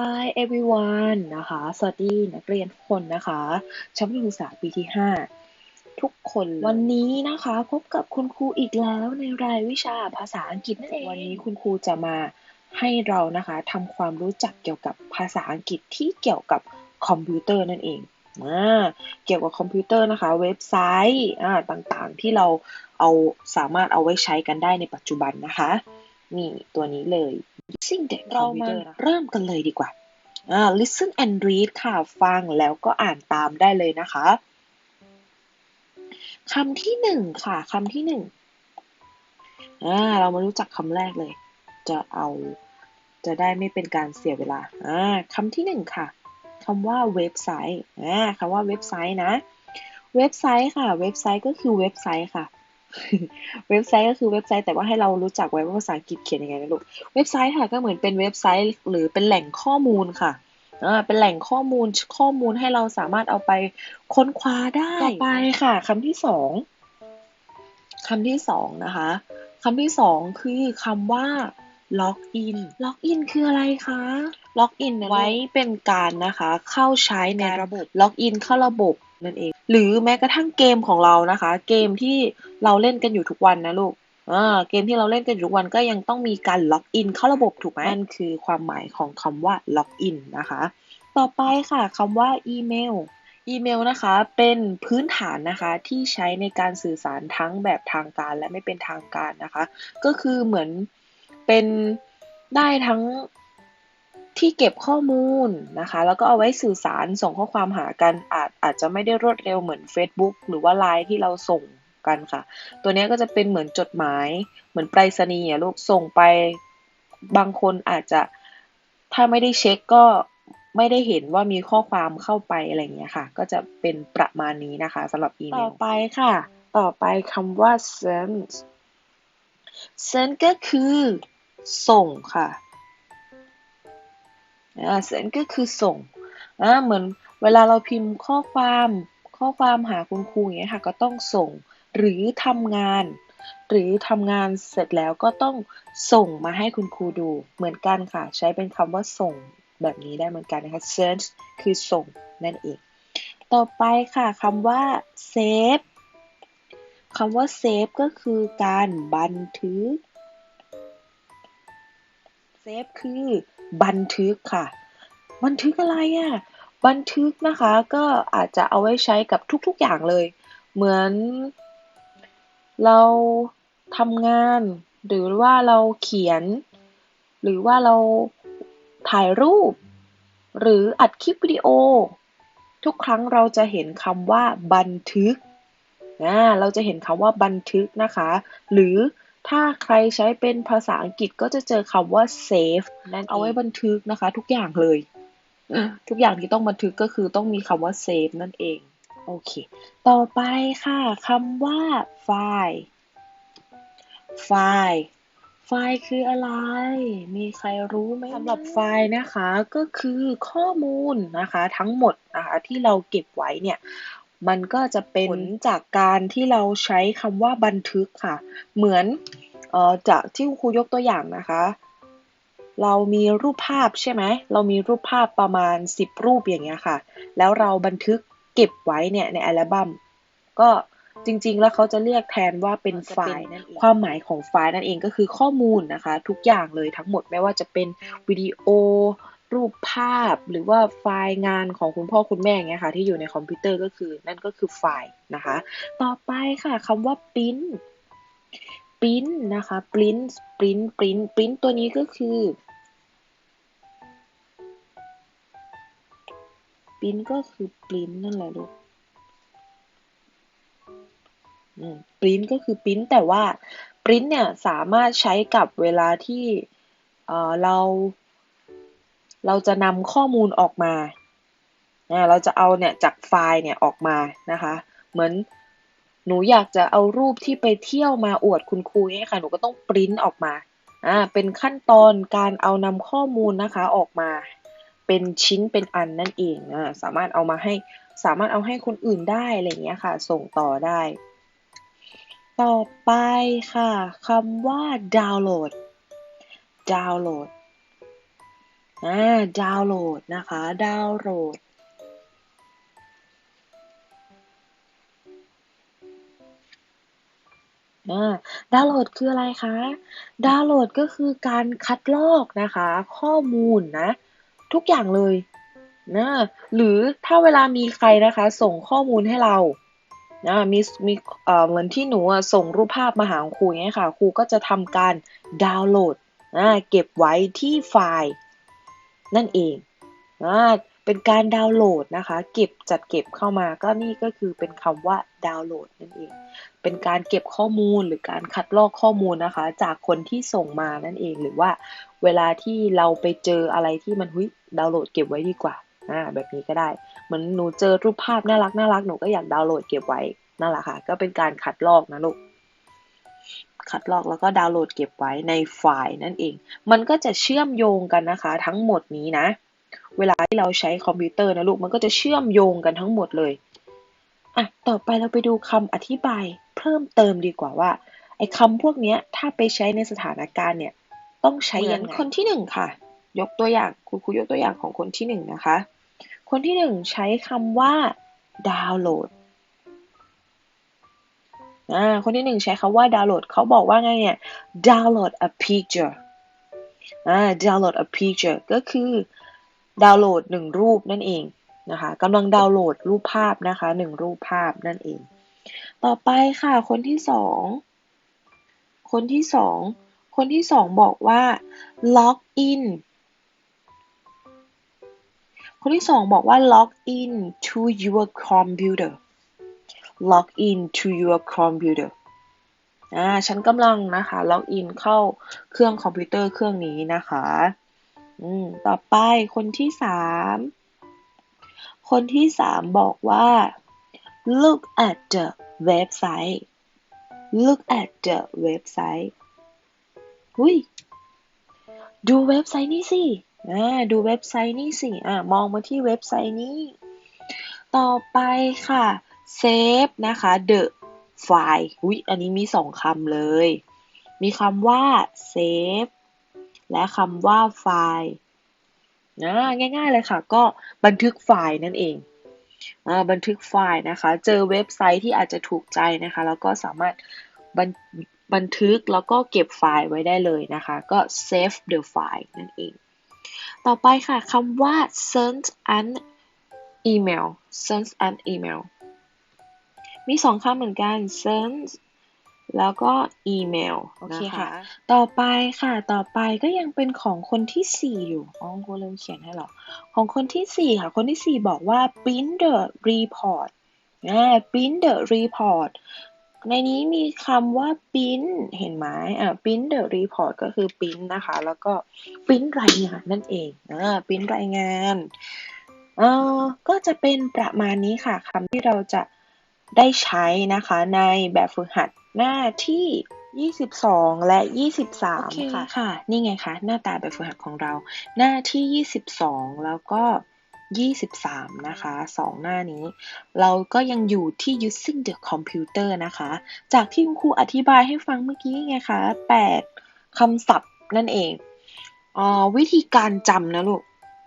Hi everyone นะคะ สวัสดีนักเรียนทุกคนนะคะชั้นประถมศึกษาปีที่ 5 ทุกคนวันนี้นะคะ พบกับคุณครูอีกแล้วในรายวิชาภาษาอังกฤษนั่นเอง วันนี้คุณครูจะมาให้เรานะคะทำความรู้จักเกี่ยวกับภาษาอังกฤษที่เกี่ยวกับคอมพิวเตอร์นั่นเองอ่าเกี่ยวกับคอมพิวเตอร์นะคะ เว็บไซต์อ่าต่างๆ ที่เราเอาสามารถเอาไว้ใช้กันได้ในปัจจุบันนะคะ นี่ตัวนี้เลย using the เรามาเริ่มกันเลยดีกว่าอ่า listen and read ค่ะ ฟังแล้วก็อ่านตามได้เลยนะคะคำที่หนึ่งค่ะคำที่หนึ่งอ่าเรามารู้จักคำแรกเลย จะเอาจะได้ไม่เป็นการเสียเวลาอ่าคำที่หนึ่งค่ะคำว่าเว็บไซต์อ่าคำว่าเว็บไซต์นะ เว็บไซต์ค่ะ เว็บไซต์ก็คือเว็บไซต์ค่ะ เว็บไซต์ก็คือเว็บไซต์แต่ว่าให้เรารู้จักไว้ว่าภาษาอังกฤษเขียนยังไงนะลูก เว็บไซต์ค่ะก็เหมือนเป็นเว็บไซต์หรือเป็นแหล่งข้อมูลค่ะอ่าเป็นแหล่งข้อมูลข้อมูลให้เราสามารถเอาไปค้นคว้าได้ ต่อไปค่ะคำที่สองคำที่สองนะคะคำที่สองคือคำว่าล็อกอิน ล็อกอินคืออะไรคะ ล็อกอินไว้เป็นการนะคะ เข้าใช้ในระบบ ล็อกอินเข้าระบบนั่นเอง หรือแม้กระทั่งเกมของเรานะคะ เกมที่เราเล่นกันอยู่ทุกวันนะลูกเกมที่เราเล่นกันอยู่ทุกวันก็ยังต้องมีการล็อกอินเข้าระบบถูกไหมนั่นคือความหมายของคำว่าล็อกอินนะคะ ต่อไปค่ะคำว่าอีเมลอีเมลนะคะเป็นพื้นฐานนะคะที่ใช้ในการสื่อสารทั้งแบบทางการและไม่เป็นทางการนะคะ ก็คือเหมือนเป็นได้ทั้ง ที่เก็บข้อมูลนะคะ แล้วก็เอาไว้สื่อสารส่งข้อความหากันอาจอาจจะไม่ได้รวดเร็วเหมือน Facebook หรือว่า Line ที่เราส่งกันค่ะ ตัวนี้ก็จะเป็นเหมือนจดหมาย เหมือนไปรษณีย์ลูกส่งไปบางคนอาจจะถ้าไม่ได้เช็คก็ไม่ได้เห็นว่ามีข้อความเข้าไปอะไรเงี้ยค่ะ ก็จะเป็นประมาณนี้นะคะสำหรับอีเมล ต่อไปค่ะ ต่อไปคำว่า send send ก็คือ ส่งค่ะ send ก็คือส่งอ่าเหมือนเวลาเราพิมพ์ข้อความข้อความหาคุณครูอย่างเงี้ยค่ะก็ต้องส่งหรือทำงาน หรือทำงานเสร็จแล้วก็ต้องส่งมาให้คุณครูดูเหมือนกันค่ะ ใช้เป็นคำว่าส่งแบบนี้ได้เหมือนกันนะคะ send คือส่งนั่นเอง ต่อไปค่ะคำว่า save คำว่า save ก็คือการบันทึก save คือ บันทึกค่ะ บันทึกอะไรอะ่ะ บันทึกนะคะก็อาจจะเอาไว้ใช้กับทุกๆอย่างเลย เหมือน เราทำงาน หรือว่าเราเขียน หรือว่าเราถ่ายรูป หรืออัดคลิปวิดีโอ ทุกครั้งเราจะเห็นคำว่าบันทึกนะเราจะเห็นคำว่าบันทึกนะคะ หรือ ถ้าใครใช้เป็นภาษาอังกฤษก็จะเจอคำว่า save นั่นเอาไว้บันทึกนะคะ ทุกอย่างเลย ทุกอย่างที่ต้องบันทึกก็คือต้องมีคำว่า save นั่นเอง โอเค ต่อไปค่ะคำว่า file file ไฟล์คืออะไร มีใครรู้ไหมสำหรับไฟล์นะคะ ก็คือข้อมูลนะคะ ทั้งหมดนะคะที่เราเก็บไว้เนี่ย มันก็จะเป็นผลจากการที่เราใช้คำว่าบันทึกค่ะ เหมือนเอ่อจากที่ครูยกตัวอย่างนะคะ เรามีรูปภาพใช่ไหม เรามีรูปภาพประมาณ 10 รูปอย่างเงี้ยค่ะ แล้วเราบันทึกเก็บไว้เนี่ยในอัลบั้ม ก็จริงๆ แล้วเขาจะเรียกแทนว่าเป็นไฟล์ความหมายของไฟล์นั่นเองก็คือข้อมูลนะคะ ทุกอย่างเลยทั้งหมดไม่ว่าจะเป็นวิดีโอ รูปภาพหรือว่าไฟล์งานของคุณพ่อคุณแม่เงี้ยค่ะ ที่อยู่ในคอมพิวเตอร์ก็คือ นั่นก็คือไฟล์นะคะ ต่อไปค่ะคำว่า print print นะคะ print print print print ตัวนี้ก็คือ print ก็คือ print นั่นแหละลูกปริ้นก็คือปริ้นแต่ว่าปริ้นเนี่ยสามารถใช้กับเวลาที่เรา เราจะนำข้อมูลออกมา เราจะเอาเนี่ยจากไฟล์เนี่ยออกมานะคะ เหมือนหนูอยากจะเอารูปที่ไปเที่ยวมาอวดคุณครูเนี่ยค่ะ หนูก็ต้องปริ้นออกมา อ่า เป็นขั้นตอนการเอานำข้อมูลนะคะออกมา เป็นชิ้นเป็นอันนั่นเองนะสามารถเอามาให้ สามารถเอาให้คนอื่นได้อะไรเงี้ยค่ะ ส่งต่อได้ ต่อไปค่ะคำว่าดาวน์โหลด ดาวน์โหลด อ่าดาวน์โหลดนะคะ ดาวน์โหลด ดาวน์โหลดคืออะไรคะ ดาวน์โหลดก็คือการคัดลอกนะคะ ข้อมูลนะ ทุกอย่างเลยนะหรือถ้าเวลามีใครนะคะ ส่งข้อมูลให้เรานะมีมีเอ่อเหมือนที่หนูส่งรูปภาพมาหาครูเงี้ยค่ะ ครูก็จะทำการดาวน์โหลดนะเก็บไว้ที่ไฟล์ นั่นเองนะเป็นการดาวน์โหลดนะคะ เก็บจัดเก็บเข้ามาก็นี่ก็คือเป็นคำว่าดาวน์โหลดนั่นเอง เป็นการเก็บข้อมูลหรือการคัดลอกข้อมูลนะคะ จากคนที่ส่งมานั่นเองหรือว่าเวลาที่เราไปเจออะไรที่มันหุยดาวน์โหลดเก็บไว้ดีกว่าอ่าแบบนี้ก็ได้ เหมือนหนูเจอรูปภาพน่ารักน่ารักหนูก็อยากดาวน์โหลดเก็บไว้นั่นแหละค่ะ ก็เป็นการคัดลอกนะลูก คัดลอกแล้วก็ดาวน์โหลดเก็บไว้ในไฟล์นั่นเอง มันก็จะเชื่อมโยงกันนะคะ ทั้งหมดนี้นะ เวลาที่เราใช้คอมพิวเตอร์นะลูก มันก็จะเชื่อมโยงกันทั้งหมดเลย อะ ต่อไปเราไปดูคำอธิบายเพิ่มเติมดีกว่าว่า ไอ้คำพวกนี้ถ้าไปใช้ในสถานการณ์เนี่ย ต้องใช้ยังไงคนที่หนึ่งค่ะ ยกตัวอย่างครูครูยกตัวอย่างของคนที่หนึ่งนะคะ คนที่หนึ่งใช้คำว่าดาวน์โหลด อ่าคนที่หนึ่งใช้คำว่าดาวน์โหลดเขาบอกว่าไงเนี่ย download a picture อ่า download a picture ก็คือดาวน์โหลดหนึ่งรูปนั่นเองนะคะกำลังดาวน์โหลดรูปภาพนะคะหนึ่งรูปภาพนั่นเอง ต่อไปค่ะคนที่สองคนที่สองคนที่สองบอกว่า log in คนที่สองบอกว่า log in to your computer log in to your computer อ่าฉันกำลังนะคะ log in เข้าเครื่องคอมพิวเตอร์เครื่องนี้นะคะอืมต่อไปคนที่สามคนที่สามบอกว่า look at the website look at the website หุยดูเว็บไซต์นี้สิอ่าดูเว็บไซต์นี้สิอ่ามองมาที่เว็บไซต์นี้ ต่อไปค่ะ save นะคะ the file อุ้ยอันนี้มีสองคำเลย มีคำว่า save และคำว่า file นะง่ายๆเลยค่ะ ก็บันทึกไฟล์นั่นเองอบันทึกไฟล์นะคะ เจอเว็บไซต์ที่อาจจะถูกใจนะคะ แล้วก็สามารถบันบันทึกแล้วก็เก็บไฟล์ไว้ได้เลยนะคะ ก็ save the file นั่นเอง ต่อไปค่ะคำว่า send an email send an email มีสองคำเหมือนกัน send แล้วก็ email โอเคค่ะ ต่อไปค่ะ ต่อไปก็ยังเป็นของคนที่สี่อยู่อ๋อครูลืมเขียนให้หรอ ของคนที่สี่ค่ะ คนที่สี่บอกว่า print the report อ่า print the report ในนี้มีคำว่า print เห็นไหมอ่า print the report ก็คือ print นะคะ แล้วก็ print รายงานนั่นเองอ่า print รายงานเอ่อก็จะเป็นประมาณนี้ค่ะคำที่เราจะ ได้ใช้นะคะในแบบฝึกหัดหน้าที่ 22 และ 23 ค่ะค่ะ นี่ไงคะ หน้าตาแบบฝึกหัดของเรา หน้าที่ 22 แล้วก็ 23 นะคะสองหน้านี้ เราก็ยังอยู่ที่ using the computer นะคะ จากที่คุณครูอธิบายให้ฟังเมื่อกี้ไงคะ 8 คำศัพท์นั่นเองอวิธีการจำนะลูก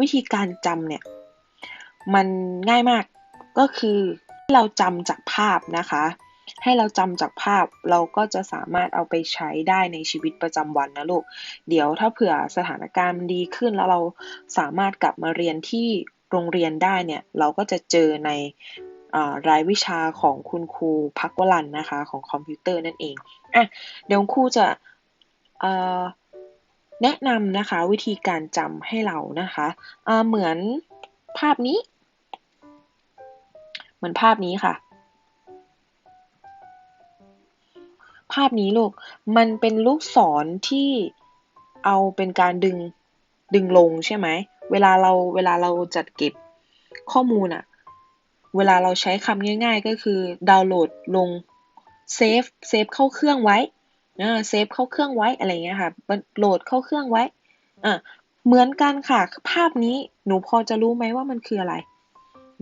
วิธีการจำเนี่ย มันง่ายมากก็คือ เราจำจากภาพนะคะ ให้เราจำจากภาพเราก็จะสามารถเอาไปใช้ได้ในชีวิตประจำวันนะลูก เดี๋ยวถ้าเผื่อสถานการณ์มันดีขึ้นแล้วเราสามารถกลับมาเรียนที่โรงเรียนได้เนี่ยเราก็จะเจอในรายวิชาของคุณครูพักวลันนะคะของคอมพิวเตอร์นั่นเองอะเดี๋ยวครูจะแนะนำนะคะวิธีการจำให้เรานะคะเหมือนภาพนี้ เหมือนภาพนี้ค่ะ ภาพนี้ลูก มันเป็นลูกศรที่เอาเป็นการดึงดึงลงใช่ไหม เวลาเราเวลาเราจัดเก็บข้อมูลอะเวลาเราใช้คำง่าย ๆ ก็คือดาวน์โหลดลงเซฟเซฟเข้าเครื่องไว้เซฟเข้าเครื่องไว้อะไรเงี้ยค่ะโหลดเข้าเครื่องไว้อะเหมือนกันค่ะ ภาพนี้หนูพอจะรู้ไหมว่ามันคืออะไร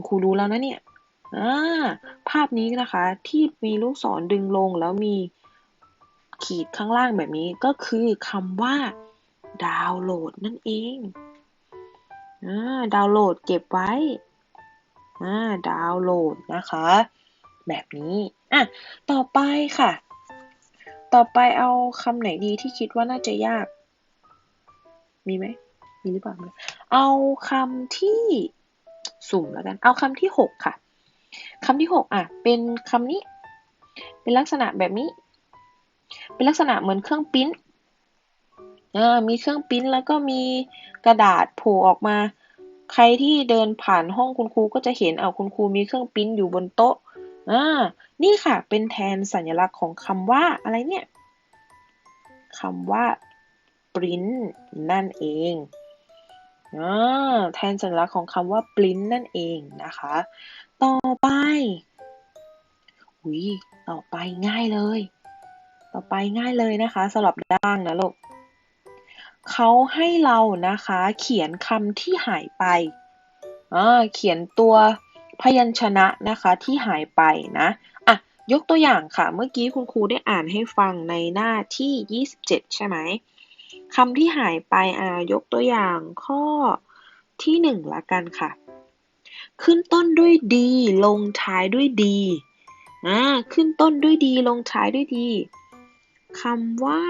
ครูรู้แล้วนะเนี่ย อ่าภาพนี้นะคะที่มีลูกศรดึงลงแล้วมีขีดข้างล่างแบบนี้ก็คือคำว่าดาวน์โหลดนั่นเองอ่าดาวน์โหลดเก็บไว้อ่าดาวน์โหลดนะคะ แบบนี้อะต่อไปค่ะ ต่อไปเอาคำไหนดีที่คิดว่าน่าจะยาก มีไหมมีหรือเปล่า เอาคำที่สุ่มแล้วกัน เอาคำที่หกค่ะ คำที่หกอะ เป็นคำนี้ เป็นลักษณะแบบนี้ เป็นลักษณะเหมือนเครื่องปิ้นอ่ามีเครื่องปิ้นแล้วก็มีกระดาษโผล่ออกมา ใครที่เดินผ่านห้องคุณครูก็จะเห็นเอาคุณครูมีเครื่องปิ้นอยู่บนโต๊ะอ่านี่ค่ะ เป็นแทนสัญลักษณ์ของคำว่าอะไรเนี่ยคำว่า print นั่นเองอแทนสัญลักษณ์ของคำว่า print นั่นเองนะคะ ต่อไปหุยต่อไปง่ายเลย ต่อไปง่ายเลยนะคะสำหรับด่างนะลูกเขาให้เรานะคะ เขียนคำที่หายไปอ่าเขียนตัวพยัญชนะนะคะที่หายไปนะอะยกตัวอย่างค่ะ เมื่อกี้คุณครูได้อ่านให้ฟังในหน้าที่ 27 ใช่ไหมคำที่หายไปอ่ายกตัวอย่างข้อที่หนึ่งละกันค่ะ ขึ้นต้นด้วยดี ลงท้ายด้วยดีอ่าขึ้นต้นด้วยดี ลงท้ายด้วยดีคำว่า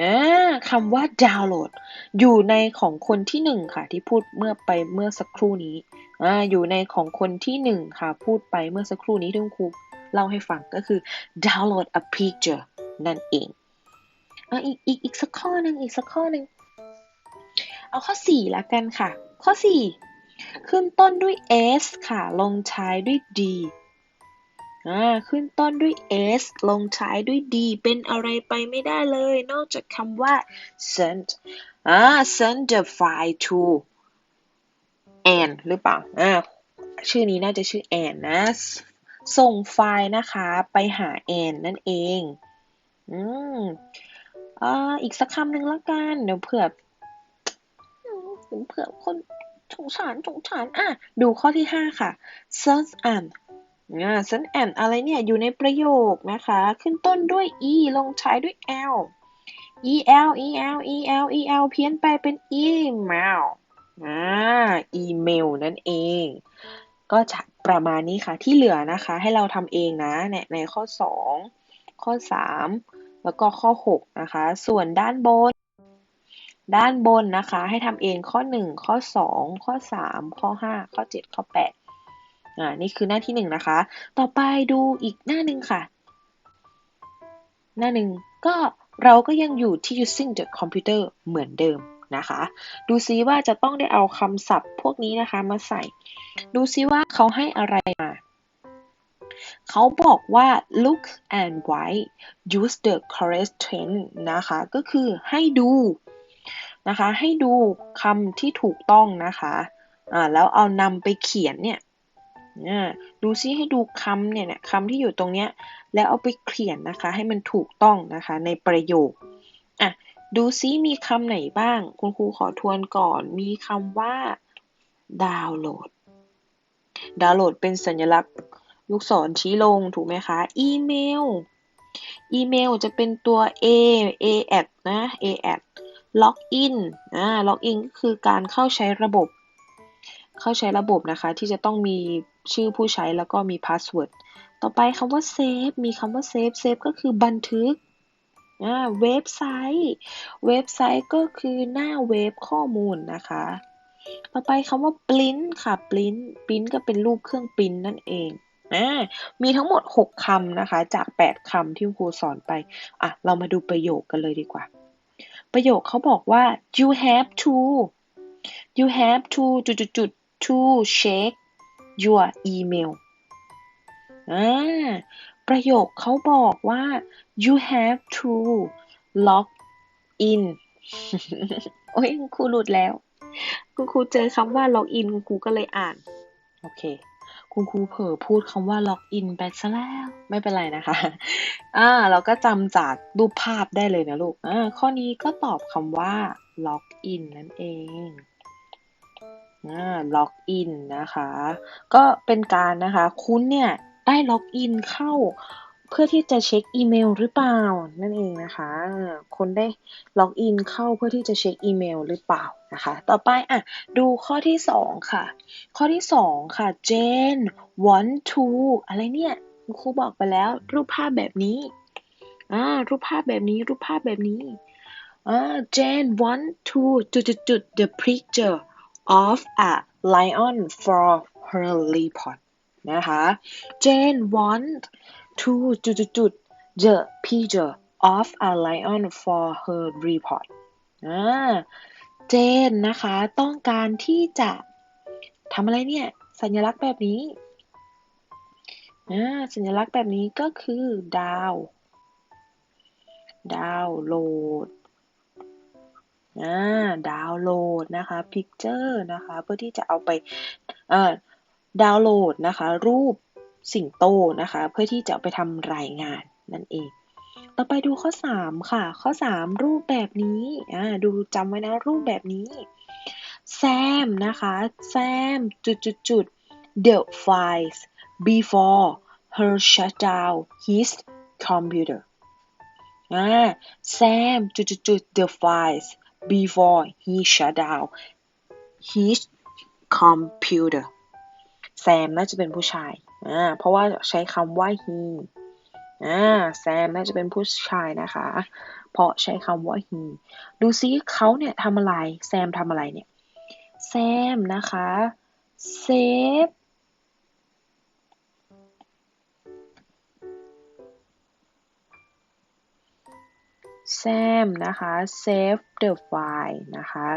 อ่าคำว่าดาวน์โหลด อยู่ในของคนที่หนึ่งค่ะ ที่พูดเมื่อไปเมื่อสักครู่นี้ อ่า อยู่ในของคนที่หนึ่งค่ะ พูดไปเมื่อสักครู่นี้ที่คุณครูเล่าให้ฟังก็คือ download a picture นั่นเอง อะอีกอีกอีกสักข้อหนึ่งอีกสักข้อหนึ่ง เอาข้อสี่ละกันค่ะ ข้อสี่ขึ้นต้นด้วย s ค่ะ ลงท้ายด้วย d อ่าขึ้นต้นด้วย s ลงท้ายด้วย d เป็นอะไรไปไม่ได้เลย นอกจากคำว่า send อ่า send the file to Anne หรือเปล่าอ่าชื่อนี้น่าจะชื่อแอนนะ ส่งไฟล์นะคะไปหาแอนนั่นเอง อืมอ่าอีกสักคำหนึ่งล้วกัน เดี๋ยวเผื่อ ผมเผื่อคนสงสารสงสารอะดูข้อที่ห้าค่ะ search and อ่า search and อะไรเนี่ยอยู่ในประโยคนะคะ ขึ้นต้นด้วย e ลงท้ายด้วย l e l e l e l e l เพี้ยนไปเป็น email อ่าอีเมลนั่นเอง ก็จะประมาณนี้ค่ะ ที่เหลือนะคะ ให้เราทำเองนะในในข้อ 2 ข้อ 3 แล้วก็ข้อ 6 นะคะ ส่วนด้านบน ด้านบนนะคะ ให้ทำเองข้อ 1 ข้อ 2 ข้อ 3 ข้อ 5 ข้อ 7 ข้อ 8อ่านี่คือหน้าที่ 1 นะคะ ต่อไปดูอีกหน้าหนึ่งค่ะ หน้าหนึ่งก็เราก็ยังอยู่ที่ using the computer เหมือนเดิมนะคะ ดูซิว่าจะต้องได้เอาคำศัพท์พวกนี้นะคะมาใส่ ดูซิว่าเขาให้อะไรมาเขาบอกว่า look and write use the correct tense นะคะ ก็คือให้ดู นะคะ ให้ดูคำที่ถูกต้องนะคะอ่าแล้วเอานำไปเขียนเนี่ยดูซิให้ดูคำเนี่ยคำที่อยู่ตรงเนี้ยแล้วเอาไปเขียนนะคะ ให้มันถูกต้องนะคะ ในประโยคอะดูซิมีคำไหนบ้าง คุณครูขอทวนก่อน มีคำว่าดาวน์โหลด ดาวน์โหลดเป็นสัญลักษณ์ลูกศรชี้ลงถูกไหมคะ อีเมล อีเมลจะเป็นตัว a a at นะ a at ล็อกอินอ่าล็อกอินก็คือการเข้าใช้ระบบ เข้าใช้ระบบนะคะ ที่จะต้องมีชื่อผู้ใช้แล้วก็มีพาสเวิร์ด ต่อไปคำว่าเซฟมีคำว่าเซฟเซฟก็คือบันทึกเว็บไซต์ เว็บไซต์ก็คือหน้าเว็บข้อมูลนะคะ ต่อไปคำว่า print ค่ะ print print ก็เป็นรูปเครื่องปริ้นนั่นเองมีทั้งหมด 6คำนะคะ จาก 8คำที่ครูสอนไป อะ เรามาดูประโยคกันเลยดีกว่า ประโยคเขาบอกว่า you have to you have to จุดๆ to check your email อ่าประโยคเขาบอกว่า you have to log in โอ้ยครูหลุดแล้วคุณครูเจอคำว่า log in คุณครูก็เลยอ่าน โอเค คุณครูเผลอพูดคำว่าล็อกอินไปซะแล้ว ไม่เป็นไรนะคะ อ่า เราก็จำจากรูปภาพได้เลยนะลูก อ่า ข้อนี้ก็ตอบคำว่าล็อกอินนั่นเองล็อกอินนะคะ ก็เป็นการนะคะ คุณเนี่ยได้ล็อกอินเข้า เพื่อที่จะเช็คอีเมลหรือเปล่านั่นเองนะคะคนได้ล็อกอินเข้าเพื่อที่จะเช็คอีเมลหรือเปล่านะคะต่อไปอะดูข้อที่สองค่ะ ข้อที่สองค่ะ Jane want to อะไรเนี่ยครูบอกไปแล้วรูปภาพแบบนี้อ่ารูปภาพแบบนี้รูปภาพแบบนี้อ่า Jane want to จุดจุดจุด the picture of a lion for her report นะคะ Jane want to จุดจุดจุด the picture of a lion for her report อ่าเจนนะคะต้องการที่จะทำอะไรเนี่ย สัญลักษณ์แบบนี้อ่าสัญลักษณ์แบบนี้ก็คือดาวดาวโหลดอ่าดาวโหลดนะคะ picture นะคะ เพื่อที่จะเอาไปเอ่อดาวน์โหลดนะคะ รูป สิงโตนะคะ เพื่อที่จะไปทำรายงานนั่นเอง ต่อไปดูข้อ 3 ค่ะ ข้อ 3 รูปแบบนี้อ่าดูจำไว้นะรูปแบบนี้ แซมนะคะแซมจุดจุดจุด the files before her shut down his computer อ่า Sam จุดจุดจุด the files before he shut down his computer แซมน่าจะเป็นผู้ชาย อ่าเพราะว่าใช้คำว่า he อ่าแซมน่าจะเป็นผู้ชายนะคะ เพราะใช้คำว่า he ดูซิเขาเนี่ยทำอะไร แซมทำอะไรเนี่ย แซมนะคะเซฟแซมนะคะ save the file นะคะ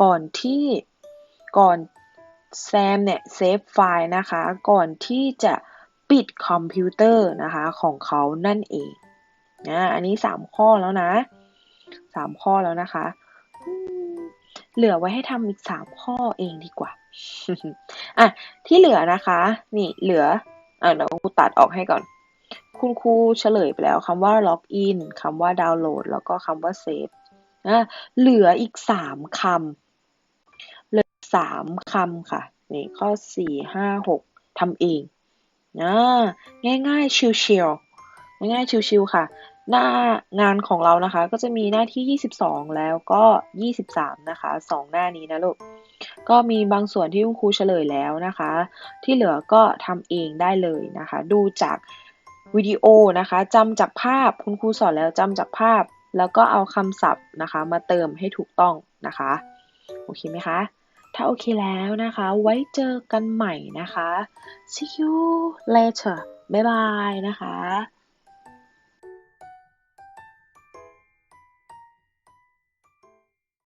ก่อนที่ก่อน แซมเนี่ย save ไฟล์นะคะ ก่อนที่จะปิดคอมพิวเตอร์นะคะของเขานั่นเองนะอันนี้ 3 ข้อแล้วนะ 3 ข้อแล้วนะคะ เหลือไว้ให้ทำอีก 3 ข้อเองดีกว่าอะที่เหลือนะคะ นี่เหลืออะเดี๋ยวกูตัดออกให้ก่อน คุณครูเฉลยไปแล้วคำว่าล็อกอินคำว่าดาวน์โหลด แล้วก็คำว่าเซฟนะเหลืออีก 3คำ เหลือ3คำค่ะ นี่ข้อ4 5 6ทำเองนะง่ายๆชิวๆง่ายๆชิวๆค่ะ หน้างานของเรานะคะ ก็จะมีหน้าที่ 22 แล้วก็ 23 นะคะ 2 หน้านี้นะลูก ก็มีบางส่วนที่คุณครูเฉลยแล้วนะคะ ที่เหลือก็ทำเองได้เลยนะคะ ดูจากวิดีโอนะคะจำจากภาพคุณครูสอนแล้วจำจากภาพ แล้วก็เอาคำศัพท์นะคะ มาเติมให้ถูกต้องนะคะ โอเคไหมคะ ถ้าโอเคแล้วนะคะ ไว้เจอกันใหม่นะคะ see you later บ๊ายบายนะคะ